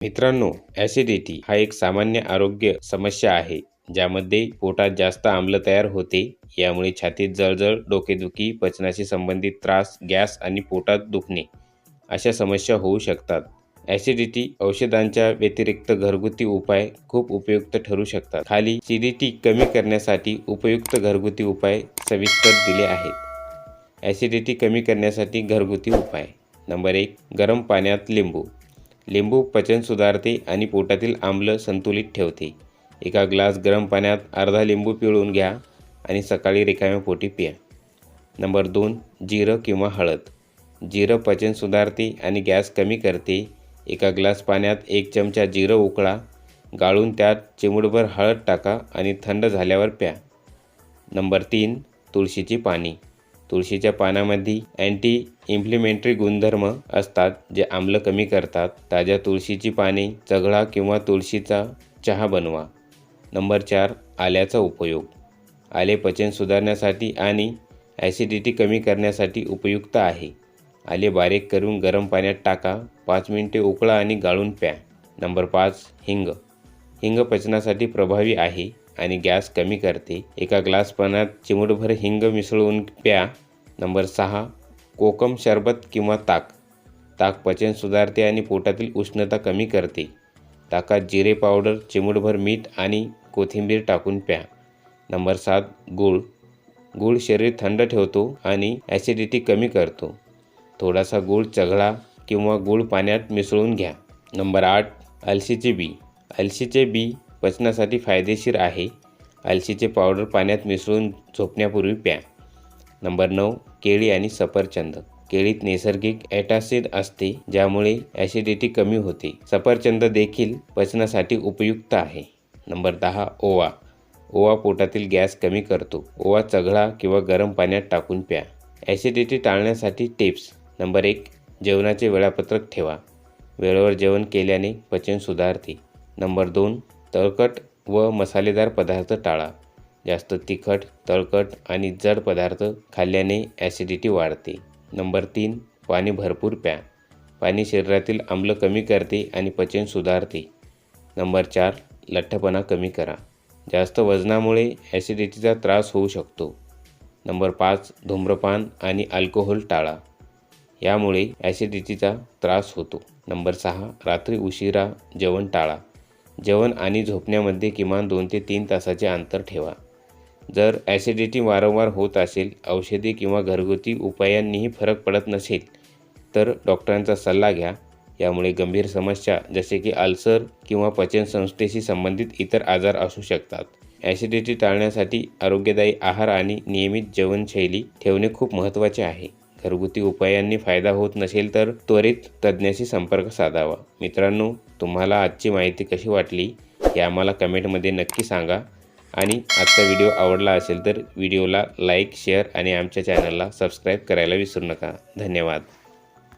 मित्रांनो ॲसिडिटी हा एक सामान्य आरोग्य समस्या आहे ज्यामध्ये पोटात जास्त आम्ल तयार होते यामुळे छातीत जळजळ डोकेदुखी पचनाशी संबंधित त्रास गॅस आणि पोटात दुखणे अशा समस्या होऊ शकतात. ॲसिडिटी औषधांच्या व्यतिरिक्त घरगुती उपाय खूप उपयुक्त ठरू शकतात. खाली सिडिटी कमी करण्यासाठी उपयुक्त घरगुती उपाय सविस्तर दिले आहेत. ॲसिडिटी कमी करण्यासाठी घरगुती उपाय. नंबर एक गरम पाण्यात लिंबू. लिंबू पचन सुधारते आणि पोटातील आम्ल संतुलित ठेवते. एका ग्लास गरम पाण्यात अर्धा लिंबू पिळून घ्या आणि सकाळी रिकाम्या पोटी पिया. नंबर दोन जिरं किंवा हळद. जिरं पचन सुधारते आणि गॅस कमी करते. एका ग्लास पाण्यात एक चमचा जिरं उकळा. गाळून त्यात चिमूटभर हळद टाका आणि थंड झाल्यावर प्या. नंबर तीन तुळशीची पाणी तुळशीच्या पानामध्ये अँटी इम्प्लिमेंटरी गुणधर्म असतात जे आम्ल कमी करतात. ताज्या तुळशीची पाने चघळा किंवा तुळशीचा चहा बनवा. नंबर चार आल्याचा उपयोग. आले पचन सुधारण्यासाठी आणि ॲसिडिटी कमी करण्यासाठी उपयुक्त आहे. आले बारीक करून गरम पाण्यात टाका. पाच मिनिटे उकळा आणि गाळून प्या. नंबर पाच हिंग. हिंग पचनासाठी प्रभावी आहे आणि गॅस कमी करते. एका ग्लास पाण्यात चिमूटभर हिंग मिसळून प्या. नंबर सहा कोकम सरबत किंवा ताक. ताक पचन सुधारते आणि पोटातील उष्णता कमी करते. ताकात जिरे पावडर चिमूटभर मीठ आणि कोथिंबीर टाकून प्या. नंबर सात गूळ. गूळ शरीर थंड ठेवतो आणि ॲसिडिटी कमी करतो. थोडासा गूळ चघळा किंवा गूळ पाण्यात मिसळून घ्या. नंबर आठ अलसीचे बी. अलसीचे बी पचनासाठी फायदेशीर आहे. अलसीचे पावडर पाण्यात मिसळून झोपण्यापूर्वी प्या. नंबर नऊ केळी आणि सफरचंद. केळीत नैसर्गिक ॲटासिड असते ज्यामुळे ॲसिडिटी कमी होते. सफरचंद देखील पचनासाठी उपयुक्त आहे. नंबर दहा ओवा. ओवा पोटातील गॅस कमी करतो. ओवा चघळा किंवा गरम पाण्यात टाकून प्या. ॲसिडिटी टाळण्यासाठी टिप्स. नंबर एक जेवणाचे वेळापत्रक ठेवा. वेळेवर जेवण केल्याने पचन सुधारते. नंबर दोन तळकट व मसालेदार पदार्थ टाळा. जास्त तिखट तळकट आणि जड पदार्थ खाल्ल्याने ॲसिडिटी वाढते. नंबर तीन पाणी भरपूर प्या. पाणी शरीरातील आम्ल कमी करते आणि पचन सुधारते. नंबर चार लठ्ठपणा कमी करा. जास्त वजनामुळे ॲसिडिटीचा त्रास होऊ शकतो. नंबर पाच धूम्रपान आणि अल्कोहोल टाळा. यामुळे ॲसिडिटीचा त्रास होतो. नंबर सहा रात्री उशिरा जेवण टाळा. जेवण आणि झोपण्यामध्ये किमान दोन ते तीन तासाचे अंतर ठेवा. जर ॲसिडिटी वारंवार होत असेल औषधी किंवा घरगुती उपायांनीही फरक पडत नसेल तर डॉक्टरांचा सल्ला घ्या. यामुळे गंभीर समस्या जसे की अल्सर किंवा पचनसंस्थेशी संबंधित इतर आजार असू शकतात. ॲसिडिटी टाळण्यासाठी आरोग्यदायी आहार आणि नियमित जीवनशैली ठेवणे खूप महत्त्वाचे आहे. घरगुती उपायांनी फायदा होत नसेल तर त्वरित तज्ज्ञाशी संपर्क साधावा. मित्रांनो तुम्हाला आजची माहिती कशी वाटली हे आम्हाला कमेंटमध्ये नक्की सांगा. आणि आजचा व्हिडिओ आवडला असेल तर व्हिडिओला लाईक शेअर आणि आमच्या चॅनलला सबस्क्राईब करायला विसरू नका. धन्यवाद.